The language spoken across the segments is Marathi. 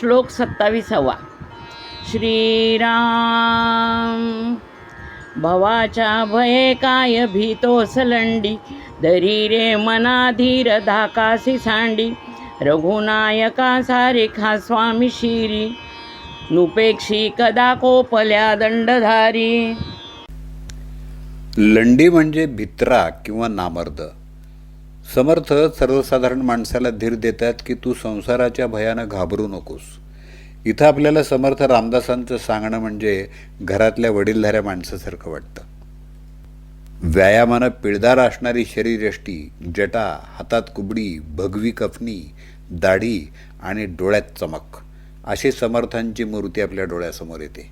श्लोक सत्तावीसावा. श्रीराम भवाच्या भये काय भीतो सलंडी दरी रे मनाधीर धाकासी सांडी रघुनायका सारिखा स्वामी शिरी नुपेक्षी कदा कोपल्या दंडधारी. लंडी म्हणजे भित्रा किंवा नामर्द. समर्थ सर्वसाधारण माणसाला धीर देतात की तू संसाराच्या भयानं घाबरू नकोस. इथं आपल्याला समर्थ रामदासांचं सांगणं म्हणजे घरातल्या वडीलधाऱ्या माणसासारखं वाटतं. व्यायामानं पिळदार असणारी शरीरयष्टी जटा हातात कुबडी भगवी कफनी दाढी आणि डोळ्यात चमक अशी समर्थांची मूर्ती आपल्या डोळ्यासमोर येते.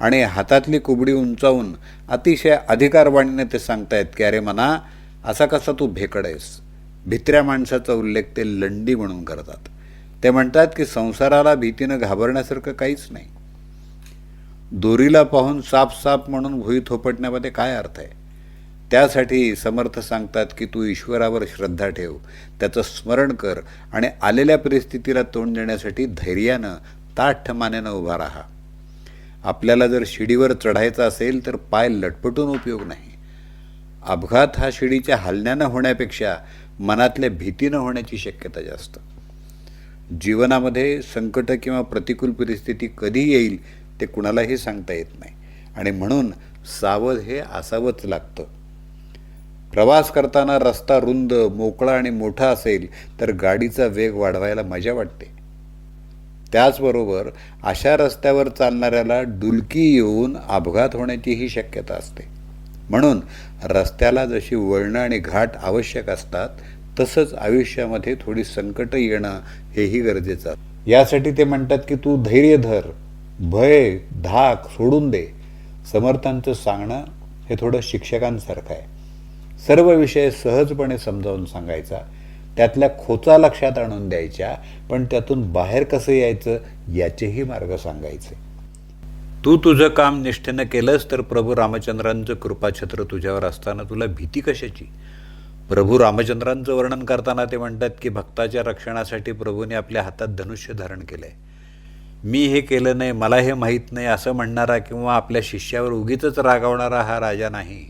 आणि हातातली कुबडी उंचावून अतिशय अधिकारवाणीने ते सांगतायत की अरे म्हणा असा कसा तू भेकड आहेस भित्र्या माणसाचा उल्लेख ते लंडी म्हणून करतात. ते म्हणतात की संसाराला भीतीनं घाबरण्यासारखं काहीच नाही. दोरीला पाहून साप साप म्हणून भुई थोपटण्यामध्ये काय अर्थ आहे? त्यासाठी समर्थ सांगतात की तू ईश्वरावर श्रद्धा ठेव त्याचं स्मरण कर आणि आलेल्या परिस्थितीला तोंड देण्यासाठी धैर्यानं ताठ मानेनं उभा राहा. आपल्याला जर शिडीवर चढायचं असेल तर पाय लटपटून उपयोग नाही. अपघात हा शिडीच्या हलण्यानं होण्यापेक्षा मनातल्या भीतीनं होण्याची शक्यता जास्त. जीवनामध्ये संकट किंवा प्रतिकूल परिस्थिती कधी येईल ते कुणालाही सांगता येत नाही. आणि म्हणून सावध हे असावंच लागतं. प्रवास करताना रस्ता रुंद मोकळा आणि मोठा असेल तर गाडीचा वेग वाढवायला मजा वाटते. त्याचबरोबर अशा रस्त्यावर चालणाऱ्याला डुलकी येऊन अपघात होण्याचीही शक्यता असते. म्हणून रस्त्याला जशी वळणं आणि घाट आवश्यक असतात तसंच आयुष्यामध्ये थोडी संकट येणं हेही गरजेचं आहे. यासाठी ते म्हणतात की तू धैर्य धर भय धाक सोडून दे. समर्थांचं सांगणं हे थोडं शिक्षकांसारखं आहे. सर्व विषय सहजपणे समजावून सांगायचा त्यातल्या खोचा लक्षात आणून द्यायच्या पण त्यातून बाहेर कसं यायचं याचेही मार्ग सांगायचे. तू तुझं काम निष्ठेनं केलंस तर प्रभू रामचंद्रांचं कृपाछत्र तुझ्यावर असताना तुला भीती कशाची? प्रभू रामचंद्रांचं वर्णन करताना ते म्हणतात की भक्ताच्या रक्षणासाठी प्रभूने आपल्या हातात धनुष्य धारण केलं आहे मी हे केलं नाही मला हे माहीत नाही असं म्हणणारा किंवा आपल्या शिष्यावर उगीच रागावणारा हा राजा नाही.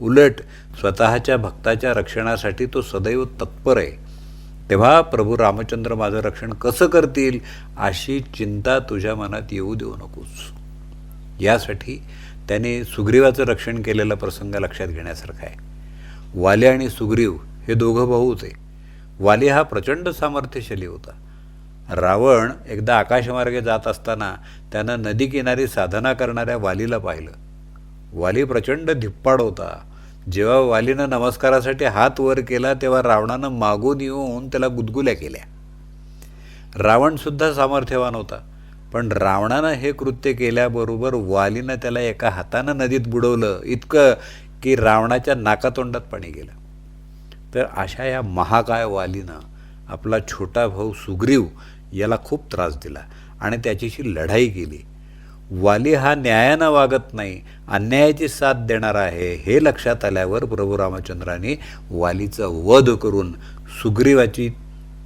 उलट स्वतःच्या भक्ताच्या रक्षणासाठी तो सदैव तत्पर आहे. तेव्हा प्रभू रामचंद्र माझं रक्षण कसं करतील अशी चिंता तुझ्या मनात येऊ देऊ नकोस. यासाठी त्याने सुग्रीवाचं रक्षण केलेला प्रसंग लक्षात घेण्यासारखा आहे. वाली आणि सुग्रीव हे दोघं भाऊ होते वाली हा प्रचंड सामर्थ्यशाली होता. रावण एकदा आकाशमार्गे जात असताना त्यानं नदीकिनारी साधना करणाऱ्या वालीला पाहिलं. वाली प्रचंड धिप्पाड होता. जेव्हा वालीनं नमस्कारासाठी हात वर केला तेव्हा रावणानं मागून येऊन त्याला गुदगुल्या केल्या. रावणसुद्धा सामर्थ्यवान होता. पण रावणानं हे कृत्य केल्याबरोबर वालीनं त्याला एका हातानं नदीत बुडवलं. इतकं की रावणाच्या नाकातोंडात पाणी गेलं. तर अशा या महाकाय वालीनं आपला छोटा भाऊ सुग्रीव याला खूप त्रास दिला आणि त्याच्याशी लढाई केली. वाली हा न्यायानं वागत नाही अन्यायाची साथ देणार आहे हे लक्षात आल्यावर प्रभू रामचंद्राने वालीचा वध करून सुग्रीवाची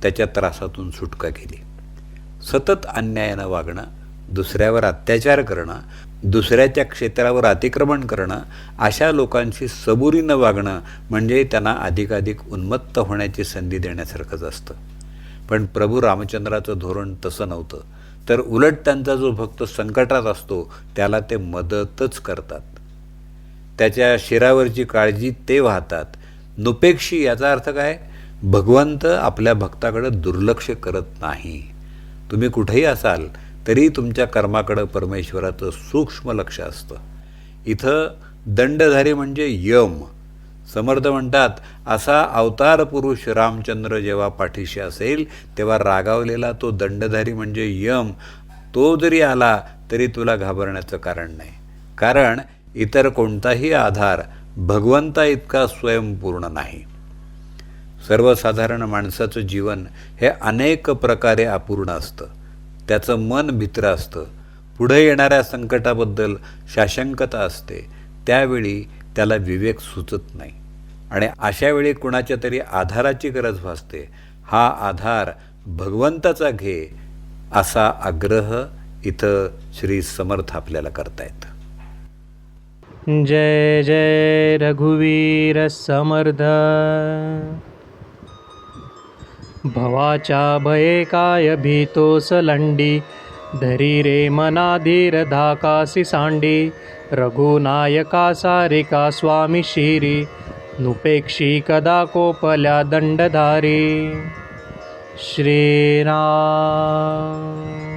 त्याच्या त्रासातून सुटका केली. सतत अन्यायानं वागणं दुसऱ्यावर अत्याचार करणं दुसऱ्याच्या क्षेत्रावर अतिक्रमण करणं अशा लोकांशी सबुरीनं वागणं म्हणजे त्यांना अधिकाधिक उन्मत्त होण्याची संधी देण्यासारखंच असतं. पण प्रभू रामचंद्राचं धोरण तसं नव्हतं. तर उलट त्यांचा जो भक्त संकटात असतो त्याला ते मदतच करतात. त्याच्या शिरावरची काळजी ते वाहतात. नुपेक्षी याचा अर्थ काय? भगवंत आपल्या भक्ताकडं दुर्लक्ष करत नाही. तुम्ही कुठेही असाल तरी तुमच्या कर्माकडं परमेश्वराचं सूक्ष्म लक्ष असतं. इथं दंडधारी म्हणजे यम. समर्थ म्हणतात असा अवतार पुरुष रामचंद्र जेव्हा पाठीशी असेल तेव्हा रागावलेला तो दंडधारी म्हणजे यम. तो जरी आला तरी तुला घाबरण्याचं कारण नाही. कारण इतर कोणताही आधार भगवंता इतका स्वयंपूर्ण नाही. सर्वसाधारण माणसाचं जीवन हे अनेक प्रकारे अपूर्ण असतं. त्याचं मन भित्र असतं. पुढे येणाऱ्या संकटाबद्दल शाशंकता असते. त्यावेळी त्याला विवेक सुचत नाही. आणि अशा वेळी कुणाच्या तरी आधाराची गरज भासते. हा आधार भगवंताचा घे असा आग्रह इथं श्री समर्थ आपल्याला करतायत जय जय रघुवीर समर्थ. भवाच्या भये काय भीतोस लंडी धरी रे मना धीर धाकासी सांडी रघुनायका सारिका स्वामी शिरी नुपेक्षी कदा कोपल्या दंडधारी। श्रीराम।